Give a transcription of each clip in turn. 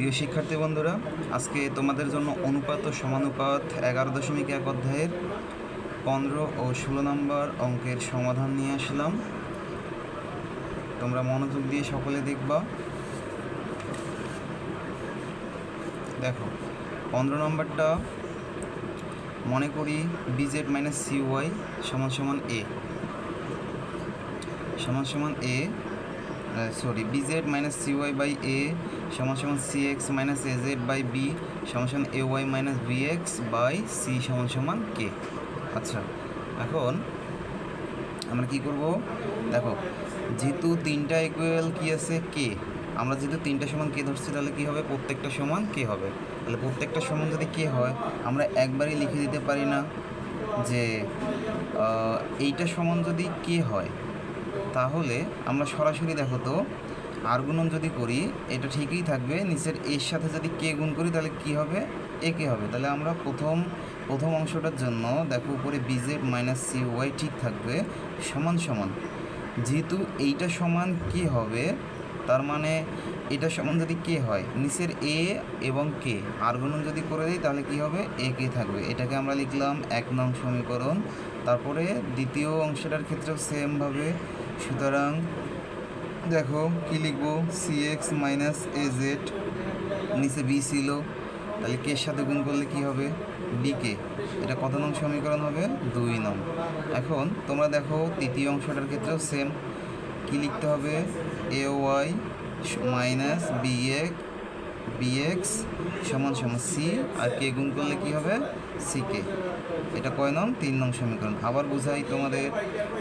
প্রিয় শিক্ষার্থী বন্ধুরা, আজকে তোমাদের জন্য অনুপাত ও সমানুপাত এগারো দশমিক এক অধ্যায়ের পনেরো ও ষোলো নম্বর অঙ্কের সমাধান নিয়ে আসলাম। তোমরা মনোযোগ দিয়ে সকলে দেখবা। দেখো, পনেরো নম্বরটা, মনে করি বিজেড মাইনাস সি ওয়াই সমান সমান এ সমান সমান A sorry B Z minus C Y by A সমান সমান C X minus A Z by B সমান A Y minus B X by C সমান সমান কে আচ্ছা এখন আমরা কি করব? দেখো, যেহেতু তিনটা ইকুয়াল কি আছে? কে আমরা যেহেতু তিনটা সমান কে ধরছি, তাহলে কী হবে? প্রত্যেকটা সমান কে হবে। তাহলে প্রত্যেকটা সমান যদি কে হয়, আমরা একবারই লিখে দিতে পারি না যে এইটা সমান যদি কে হয় তাহলে আমরা সরাসরি দেখো তো আর গুণন যদি করি, এটা ঠিকই থাকবে, নিচের এর সাথে যদি কে গুণ করি, তাহলে কি হবে? এ কে হবে। তাহলে আমরা প্রথম প্রথম অংশটার জন্য দেখো উপরে বিজেড মাইনাস সি ওয়াই ঠিক থাকবে, সমান সমান। যেহেতু এইটা সমান কে হবে, তার মানে এটা সমান যদি কে হয়, নিচের এ এবং কে আর গুণন যদি করে দিই, তাহলে কি হবে? এ কে থাকবে। এটাকে আমরা লিখলাম এক নং সমীকরণ। তারপরে দ্বিতীয় অংশটার ক্ষেত্রেও সেমভাবে সুতরাং দেখো কি লিখব? C X minus A Z নিচে বি ছিল। তাহলে কে এর সাথে গুণ করলে কি হবে? বি কে এটা কত নং সমীকরণ হবে? দুই নং। এখন তোমরা দেখো তৃতীয় অংশটার ক্ষেত্রেও সেম কি লিখতে হবে? এ ওয়াই মাইনাস বি এক বি এক্স সমান সমান সি আর কে গুণ করলে কি হবে? সি কে এটা কয় নং? তিন নং সমীকরণ। আবার বুঝাই তোমাদের।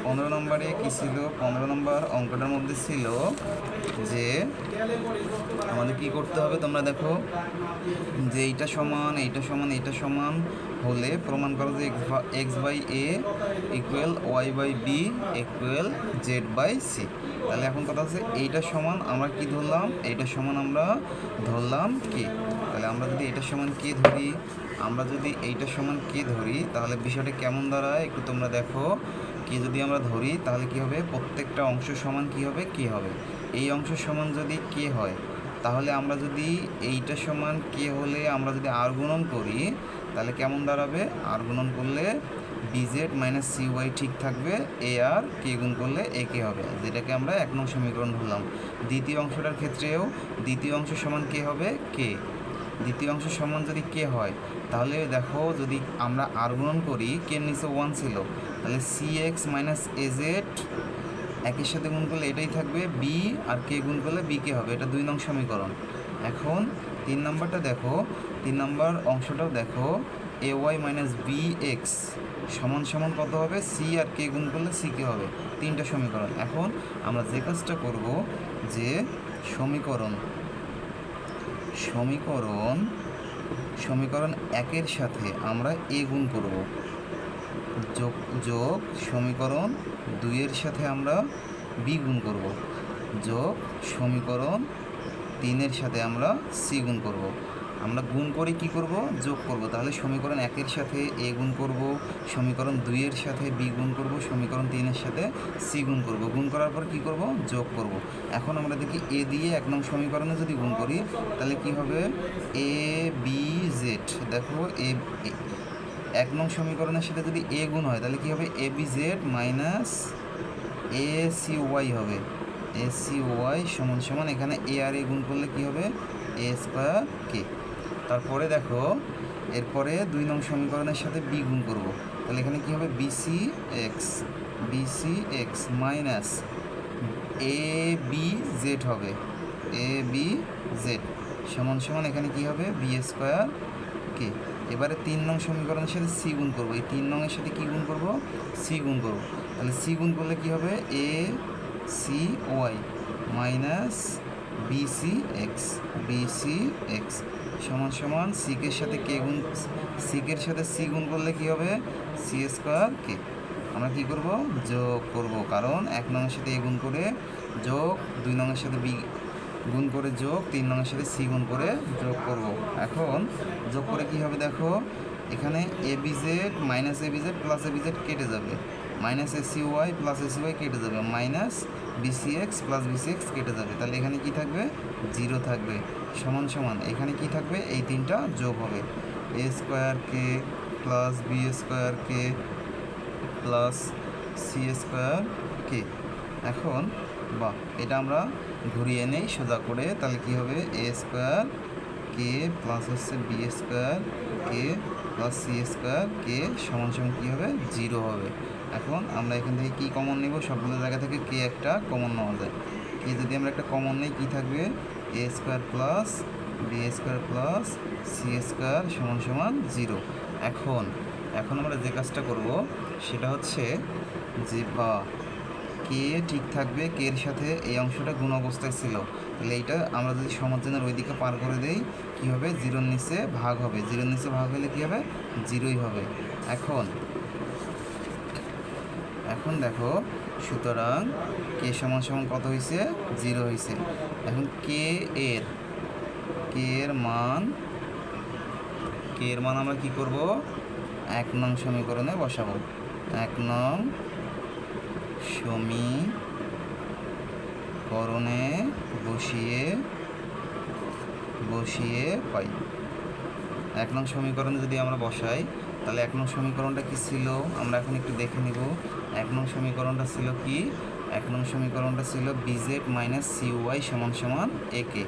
পনেরো নম্বরে কী ছিল? পনেরো নম্বর অঙ্কটার মধ্যে ছিল যে আমাদের কি করতে হবে তোমরা দেখো, যে এইটা সমান এইটা সমান এইটা সমান হলে প্রমাণ করো যে X by A equal Y by B equal Z by C তাহলে এখন কথা হচ্ছে এইটা সমান আমরা কি ধরলাম? এইটা সমান আমরা ধরলাম কে তাহলে আমরা যদি এটা সমান কে ধরি, আমরা যদি এইটা সমান কে ধরি, তাহলে বিষয়টা কেমন দাঁড়ায়? একটু তোমরা দেখো। কে যদি আমরা ধরি, তাহলে কি হবে? প্রত্যেকটা অংশ সমান কি হবে? কে হবে। এই অংশ সমান যদি কে হয়, তাহলে আমরা যদি এইটা সমান কে হলে আমরা যদি আর করি, তাহলে কেমন দাঁড়াবে? আর করলে বিজেড মাইনাস সি ওয়াই ঠিক থাকবে, এ আর কে গুণ করলে এ কে হবে। যেটাকে আমরা এক নং সমীকরণ ধরলাম দ্বিতীয় অংশটার ক্ষেত্রেও দ্বিতীয় অংশ সমান কে হবে? কে। দ্বিতীয় অংশ সমান যদি কে হয়, তাহলে দেখো যদি আমরা আর গুণন করি, কে নিচে ওয়ান ছিল, তাহলে C X minus A Z একের সাথে গুণ করলে এটাই থাকবে বি আর কে গুণ করলে বি কে হবে? এটা দুই নং সমীকরণ। এখন তিন নম্বরটা দেখো। তিন নম্বর অংশটাও দেখো A Y minus B X সমান সমান কত হবে? সি আর কে গুণ করলে সি কে হবে? তিনটা সমীকরণ। এখন আমরা যে কাজটা করব, যে সমীকরণ সমীকরণ সমীকরণ একের সাথে আমরা এ গুণ করব। যোগ যোগ সমীকরণ দুইয়ের সাথে আমরা বি গুণ করব। যোগ সমীকরণ তিনের সাথে আমরা সি গুণ করব। আমরা গুণ করে কি করব? যোগ করব। তাহলে সমীকরণ একের সাথে এ গুণ করব, সমীকরণ দুইয়ের সাথে বি গুণ করব, সমীকরণ তিনের সাথে সি গুণ করব। গুণ করার পর কি করব? যোগ করব। এখন আমরা দেখি এ দিয়ে এক নং সমীকরণে যদি গুণ করি, তাহলে কি হবে? A, B, Z. দেখো, এ এক নং সমীকরণের সাথে যদি এ গুণ হয়, তাহলে কি হবে? A, B, Z minus A, C, Y হবে। এ, সি, ওয়াই সমান সমান, এখানে এ আর এ গুণ করলে কি হবে? A square K. তারপরে দেখো, এরপরে দুই নং সমীকরণের সাথে বি গুণ করব। তাহলে এখানে কি হবে? B C X B C X minus A B Z হবে। এ বি জেড সমান সমান এখানে কি হবে? বি স্কোয়ার কে এবারে তিন নং সমীকরণের সাথে সি গুণ করব। এই তিন নংয়ের সাথে কি গুণ করব? সি গুণ করব। তাহলে সি গুণ করলে কি হবে? A C Y minus B C X B C X সমান সমান সিকের সাথে কে গুণ সিকের সাথে সি গুণ করলে কি হবে? সি স্কোয়ার কে আমরা কি করব? যোগ করব। কারণ এক নংয়ের সাথে এ গুণ করে যোগ, দুই নংয়ের সাথে বি গুণ করে যোগ, তিন নংয়ের সাথে সি গুণ করে যোগ করব। এখন যোগ করে কি হবে দেখো? এখানে A B Z minus A B Z plus A B Z কেটে যাবে। Minus A C Y plus A C Y কেটে যাবে। Minus B C X plus B C X কেটে যাবে। তাহলে এখানে কি থাকবে? জিরো থাকবে। সমান সমান। এখানে কি থাকবে? এই তিনটা যোগ হবে। A square K plus B square K plus C square K এখন বা এটা আমরা ঘুরিয়ে নেই, সোজা করে। তাহলে কি হবে? এ স্কোয়ার কে প্লাস হচ্ছে B square K plus C square K সমান সমান কী হবে? জিরো হবে। এখন আমরা এখান থেকে কী কমন নেব? সবগুলো জায়গা থেকে কে একটা কমন নেওয়া যায়? কে যদি আমরা একটা কমন নেই, কী থাকবে? A square plus B square plus C square সমান সমান জিরো এখন এখন আমরা যে কাজটা করব, সেটা হচ্ছে যে, বা কে ঠিক থাকবে কে এর সাথে এই অংশটা গুণ অবস্থায় ছিল। তাহলে এইটা আমরা যদি সমাধানের ওই দিকে পার করে দেই, কী হবে? জিরোর নিচে ভাগ হবে। জিরোর নিচে ভাগ হলে কী হবে? জিরোই হবে। এখন এখন দেখো, সুতরাং কে সমান সমান কত হয়েছে জিরো হয়েছে এখন কে এর কে এর মান কে এর মান আমরা কি করব? এক নং সমীকরণে বসাবো। এক নং সমীকরণে বসিয়ে বসিয়ে পাই। এক নং সমীকরণে যদি আমরা বসাই তাহলে এক নং সমীকরণটা কি ছিল? আমরা এখন একটু দেখে নিব। এক নং সমীকরণটা ছিল কি? এক নং সমীকরণটা ছিল বিজেড মাইনাস সি ওয়াই সমান সমান A K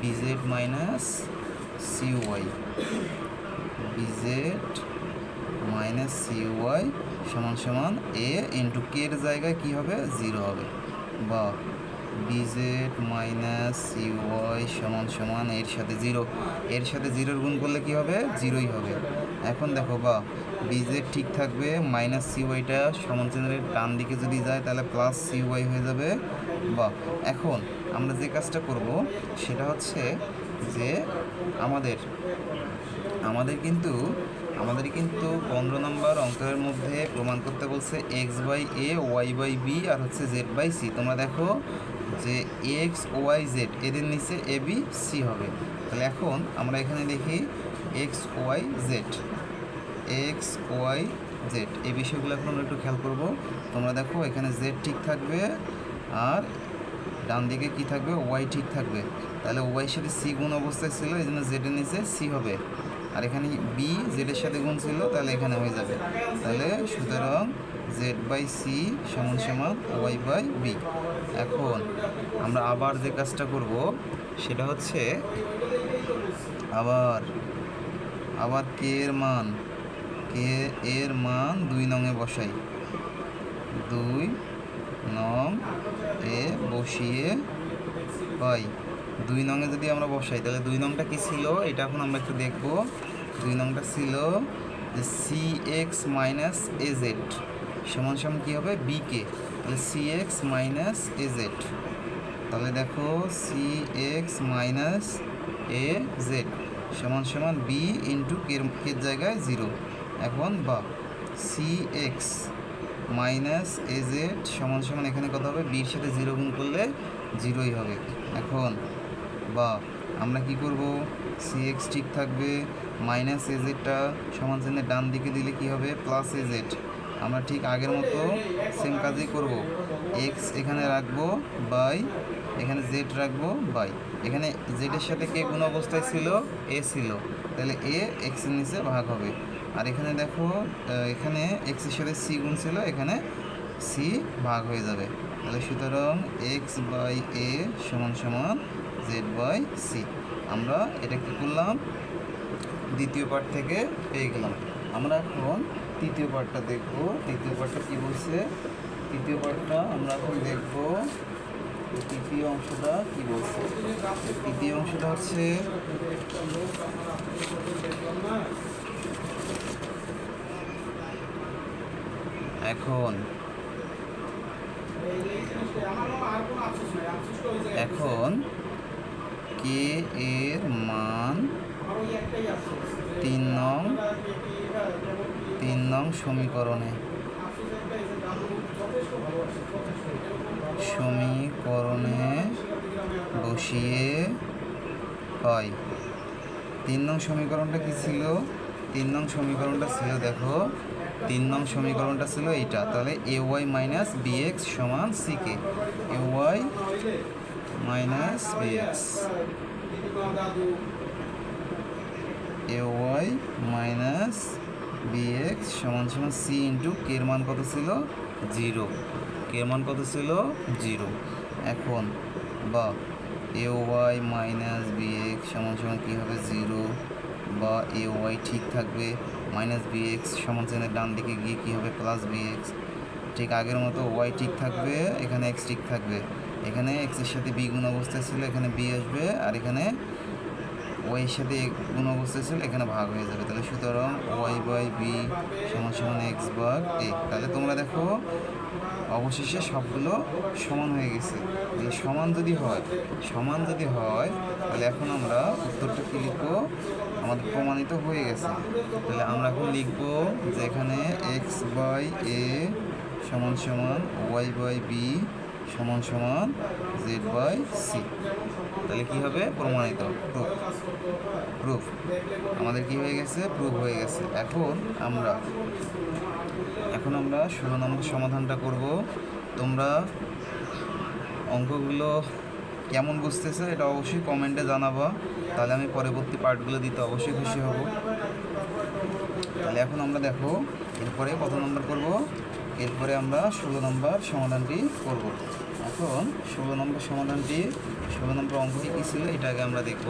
B Z minus C Y B Z minus C Y সমান সমান এ ইন্টু কে এর জায়গায় কী হবে? জিরো হবে। বা বিজেড মাইনাস সি ওয়াই সমান সমান এর সাথে জিরো এর সাথে জিরোর গুণ করলে কী হবে? জিরোই হবে। এখন দেখো বা বিজেড ঠিক থাকবে মাইনাস সি ওয়াইটা সমান চিহ্নের ডান দিকে যদি যায়, তাহলে প্লাস সি ওয়াই হয়ে যাবে। বা, এখন আমরা যে কাজটা করব, সেটা হচ্ছে যে আমাদের আমাদের কিন্তু আমাদের কিন্তু পনেরো নম্বর অঙ্কের মধ্যে প্রমাণ করতে বলছে X by A Y by B আর হচ্ছে জেড বাই সি তোমরা দেখো যে এক্স ওয়াই জেড এদের নিচে এ বি সি হবে। তাহলে এখন আমরা এখানে দেখি X Y Z X, Y, Z. এই বিষয়গুলো এখন আমরা একটু খেয়াল করব। তোমরা দেখো, এখানে জেড ঠিক থাকবে আর ডান দিকে কি থাকবে? ওয়াই ঠিক থাকবে। তাহলে ওয়াইয়ের সাথে সি গুণ অবস্থায় ছিল, এই জন্য জেডের নিচে সি হবে। আর এখানে বি জেডের সাথে গুণ ছিল, তাহলে এখানে হয়ে যাবে। তাহলে সুতরাং জেড বাই সি সমান সমান ওয়াই বাই বি। এখন আমরা আবার যে কাজটা করব, সেটা হচ্ছে আবার আবার কে এর মান? কে এর মান দুই নঙে বসাই? দুই নং এ বসিয়ে পাই। দুই নঙে যদি আমরা বসাই, তাহলে দুই নংটা কি ছিল? এটা এখন আমরা একটু দেখব। দুই নংটা ছিল যে C X minus A Z সমান সমান কী হবে? বি কে তাহলে C X minus A Z তাহলে দেখো C X minus A Z সমান সমান বি ইন্টু কের কের জায়গায় জিরো এখন বা C X minus A Z সমান সমান এখানে কত হবে? বির সাথে জিরো গুণ করলে জিরোই হবে। এখন বা আমরা কি করব? সি এক্স ঠিক থাকবে মাইনাস এ জেডটা সমান চিহ্নের ডান দিকে দিলে কি হবে? প্লাস এ জেড আমরা ঠিক আগের মতো সেম কাজই করব। এক্স এখানে রাখব বাই এখানে জেড রাখব বাই এখানে জেডের সাথে কে কোন অবস্থায় ছিল? এ ছিল। তাহলে এ এক্সের নিচে ভাগ হবে। আর এখানে দেখো এখানে এক্সের সাথে সি গুণ ছিল, এখানে সি ভাগ হয়ে যাবে। তাহলে সুতরাং এক্স বাই এ সমান সমান জেড বাই সি আমরা এটা কী করলাম? দ্বিতীয় পার্ট থেকে পেয়ে গেলাম। আমরা এখন তৃতীয় পার্টটা দেখব। তৃতীয় পার্টটা কী বলছে? তৃতীয় পার্টটা আমরা এখন দেখব তৃতীয় অংশটা কী বলছে। তৃতীয় অংশটা হচ্ছে এখন। এখন কে এর মান তিন নং তিন নং সমীকরণে? সমীকরণে বসিয়ে হয়। তিন নং সমীকরণটা কি ছিল? তিন নং সমীকরণটা ছিল, দেখো। তিন নং সমীকরণটা ছিল এইটা। তাহলে A Y minus B X সমান C K. A Y minus B X. A Y minus B X সমান সমান সি ইন্টু কের মান কত ছিল? জিরো। কের মান কত ছিল? জিরো। এখন বা A Y minus B X সমান সমান কী হবে? জিরো। বা এ ওয়াই ঠিক থাকবে মাইনাস বি এক্স সমান সমানের ডান দিকে গিয়ে কী হবে? প্লাস বি এক্স ঠিক আগের মতো ওয়াই ঠিক থাকবে, এখানে এক্স ঠিক থাকবে। এখানে এক্সের সাথে বি গুণ অবস্থায় ছিল, এখানে বি আসবে, আর এখানে ওয়াই এর সাথে গুণ অবস্থায় ছিল, এখানে ভাগ হয়ে যাবে। তাহলে সুতরাং ওয়াই বাই বি সমান সমান এক্স ভাগ এ তাহলে তোমরা দেখো অবশেষে সবগুলো সমান হয়ে গেছে। তাহলে সমান যদি হয়, সমান যদি হয়, তাহলে এখন আমরা উত্তরটা কি লিখব? আমাদের প্রমাণিত হয়ে গেছে। তাহলে আমরা এখন লিখব যে এখানে এক্স বাই এ সমান সমান ওয়াই বাই বি সমান সমান জেড বাই সি তাহলে কী হবে? প্রমাণিত। প্রুফ প্রুফ আমাদের কি হয়ে গেছে? প্রুফ হয়ে গেছে। এখন আমরা এখন আমরা ষোলো নম্বর সমাধানটা করব। তোমরা অঙ্কগুলো কেমন বুঝতেছে এটা অবশ্যই কমেন্টে জানাবা। তাহলে আমি পরবর্তী পার্টগুলো দিতে অবশ্যই খুশি হব। তাহলে এখন আমরা দেখো, এরপরে কত নম্বর করব? এরপরে আমরা ষোলো নম্বর সমাধানটি করব। এখন ষোলো নম্বর সমাধানটি, ষোলো নম্বর অঙ্কটি কী ছিল এটা আগে আমরা দেখব।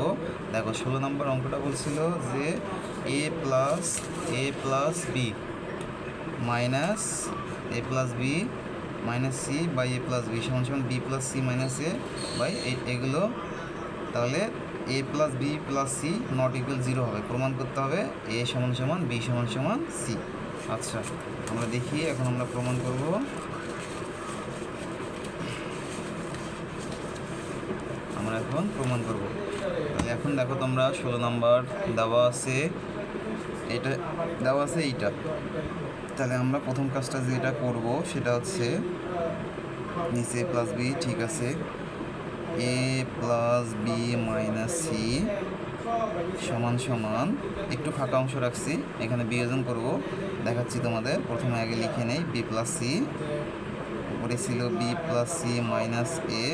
দেখো, ষোলো নম্বর অঙ্কটা বলছিল যে A plus A plus B minus A plus B minus C by A plus B সমান সমান B plus C minus A by এগুলো তাহলে A plus B plus C not equal zero হবে। প্রমাণ করতে হবে এ সমান সমান বি সমান সমান সি। আচ্ছা আমরা দেখি, এখন আমরা প্রমাণ করব। আমরা এখন প্রমাণ করব। এখন দেখো তোমরা ষোলো নাম্বার দেওয়া আছে, এটা দেওয়া আছে এইটা। তাহলে আমরা প্রথম কাজটা যেটা করব সেটা হচ্ছে নিচে প্লাস বি ঠিক আছে। A plus B minus C সমান সমান, একটু ফাঁকা অংশ রাখছি, এখানে বিয়োজন করব। দেখাচ্ছি তোমাদের, প্রথমে আগে লিখে নেই বি প্লাস সি উপরে ছিল B plus C minus A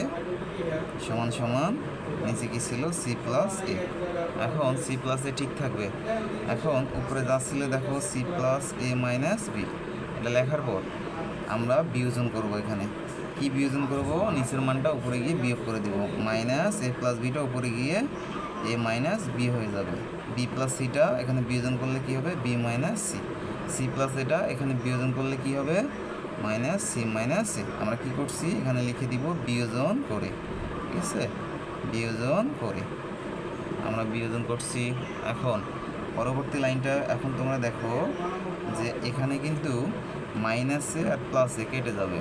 সমান সমান, নিচে কি ছিল? সি প্লাস এ এখন সি প্লাস ঠিক থাকবে। এখন উপরে যা ছিল দেখো C plus A minus B এটা লেখার পর আমরা বিয়োজন করব এখানে। কি বিয়োজন করব? নিচের মানটা উপরে গিয়ে বিয়োগ করে দিব। মাইনাস এ প্লাস বিটা উপরে গিয়ে এ মাইনাস বি হয়ে যাবে। বি প্লাস সিটা এখানে বিয়োজন করলে কি হবে? B minus C C plus এটা এখানে বিয়োজন করলে কি হবে? মাইনাস সি মাইনাস সি আমরা কি করছি? এখানে লিখে দিব বিয়োজন করে। ঠিক আছে? বিয়োজন করে। আমরা বিয়োজন করছি এখন। পরবর্তী লাইনটা এখন তোমরা দেখো যে এখানে কিন্তু মাইনাসে আর প্লাসে কেটে যাবে।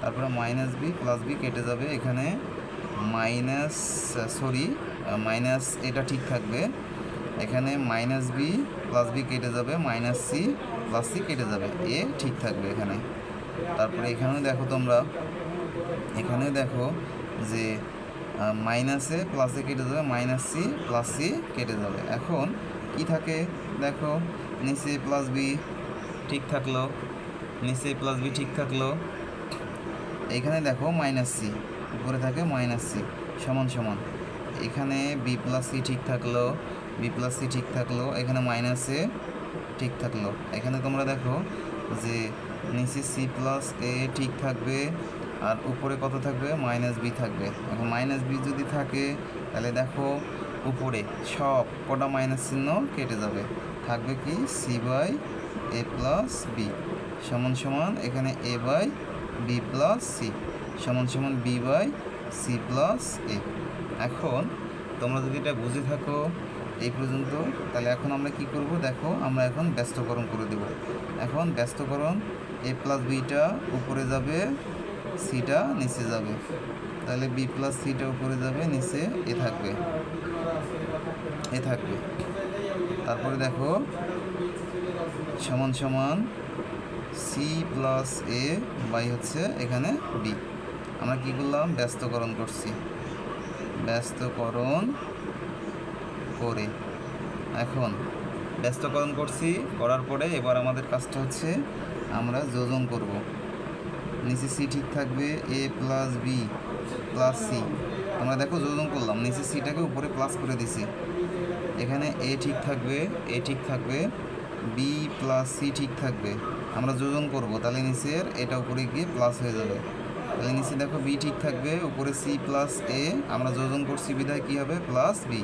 তারপরে মাইনাস বি প্লাস বি কেটে যাবে। এখানে মাইনাস সরি মাইনাস এটা ঠিক থাকবে। এখানে মাইনাস বি প্লাস বি কেটে যাবে। মাইনাস সি প্লাস সি কেটে যাবে। এ ঠিক থাকবে এখানে। তারপরে এখানেও দেখো তোমরা। এখানেও দেখো যে মাইনাসে প্লাসে কেটে যাবে মাইনাস সি প্লাস সি কেটে যাবে। এখন কি থাকে? দেখো, নিচে প্লাস বি ঠিক থাকল, নিচে প্লাস বি ঠিক থাকল। এখানে দেখো মাইনাস সি উপরে থাকে মাইনাস সি সমান সমান। এখানে বি প্লাস সি ঠিক থাকল বি প্লাস সি ঠিক থাকল, এখানে মাইনাসে ঠিক থাকল। এখানে তোমরা দেখো যে নিচে সি প্লাস এ ঠিক থাকবে আর উপরে কত থাকবে? মাইনাস বি থাকবে। এখন মাইনাস বি যদি থাকে, তাহলে দেখো উপরে সব কটা মাইনাস চিহ্ন কেটে যাবে। থাকবে কি? C by A plus B সমান সমান এখানে A by B plus C সমান সমান B by C plus A এখন তোমরা যদি এটা বুঝে থাকো এই পর্যন্ত, তাহলে এখন আমরা কি করব? দেখো আমরা এখন ব্যস্তকরণ করে দেব। এখন ব্যস্তকরণ এ প্লাস বিটা উপরে যাবে সিটা নিচে যাবে। তাহলে বি প্লাস সিটা উপরে যাবে, নিচে এ থাকবে। এ থাকবে। তারপরে দেখো, সমান সমান সি প্লাস এ বাই হচ্ছে এখানে বি আমরা কি করলাম? ব্যস্তকরণ করছি। ব্যস্তকরণ করে। এখন ব্যস্তকরণ করছি, করার পরে এবার আমাদের কাজটা হচ্ছে আমরা যোজন করব। নিচে সি ঠিক থাকবে A plus B plus C আমরা দেখো যোজন করলাম নিচে সিটাকে উপরে প্লাস করে দিছি। এখানে এ ঠিক থাকবে এ ঠিক থাকবে বি প্লাস সি ঠিক থাকবে। আমরা যোজন করব, তাহলে নিচের এটা উপরে গিয়ে প্লাস হয়ে যাবে। তাহলে নিচে দেখো বি ঠিক থাকবে, উপরে সি প্লাস এ আমরা যোজন করছি বিধায় কী হবে? প্লাস বি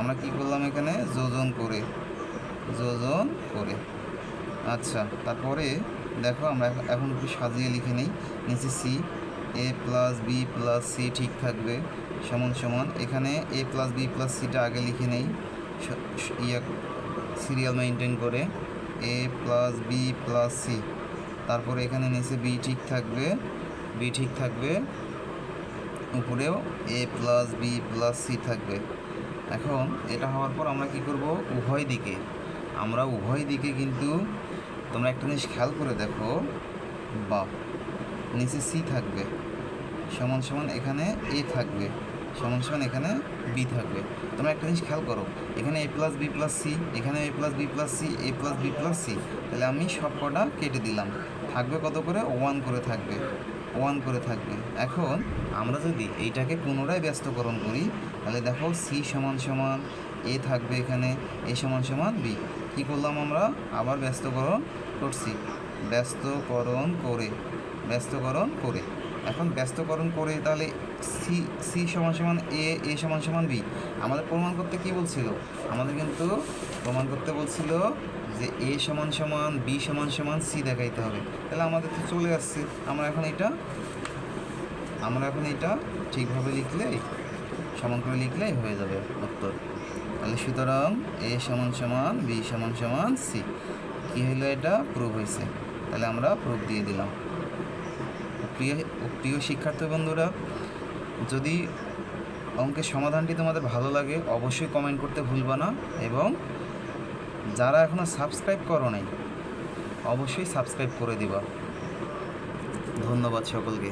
আমরা কি করলাম এখানে? যোজন করে যোজন করে। আচ্ছা তারপরে দেখো আমরা এখ- এখন একটু সাজিয়ে লিখে নিই। নিচে C A plus B plus C ঠিক থাকবে, সমান সমান। এখানে এ প্লাস বি প্লাস সিটা আগে লিখে নেই। ইয়া সিরিয়াল মেনটেন করে A plus B plus C তারপরে এখানে নিচে বি ঠিক থাকবে বি ঠিক থাকবে, উপরেও A plus B plus C থাকবে। এখন এটা হওয়ার পর আমরা কি করব? উভয় দিকে। আমরা উভয় দিকে কিন্তু তোমরা একটা জিনিস খেয়াল করে দেখো। বা নিচে সি থাকবে, সমান সমান এখানে এ থাকবে, সমান সমান এখানে বি থাকবে। তোমরা একটা জিনিস খেয়াল করো, এখানে A plus B plus C এখানে A plus B plus C A plus B plus C তাহলে আমি সব কটা কেটে দিলাম। থাকবে কত করে? ওয়ান করে থাকবে ওয়ান করে থাকবে। এখন আমরা যদি এইটাকে পুনরায় ব্যস্তকরণ করি, তাহলে দেখো সি সমান সমান এ থাকবে এখানে এ সমান সমান বি কী করলাম আমরা? আবার ব্যস্তকরণ করছি। ব্যস্তকরণ করে। ব্যস্তকরণ করে। এখন ব্যস্তকরণ করে তাহলে সি সি সমান সমান এ এ সমান সমান বি আমাদের প্রমাণ করতে কি বলছিল? আমাদের কিন্তু প্রমাণ করতে বলছিল যে এ সমান সমান বি সমান সমান সি দেখাইতে হবে। তাহলে আমাদের তো চলে আসছে। আমরা এখন এটা, আমরা এখন এটা ঠিকভাবে লিখলেই সমান করে লিখলেই হয়ে যাবে উত্তর। তাহলে সুতরাং এ সমান সমান, বি সমান সমান, সি। কী হলো এটা? প্রুভ হয়েছে। তাহলে আমরা প্রুফ দিয়ে দিলাম। প্রিয় প্রিয় শিক্ষার্থী বন্ধুরা, যদি অঙ্কের সমাধানটি তোমাদের ভালো লাগে, অবশ্যই কমেন্ট করতে ভুলবা না এবং যারা এখনও সাবস্ক্রাইব করো নাই, অবশ্যই সাবস্ক্রাইব করে দিবা। ধন্যবাদ সকলকে।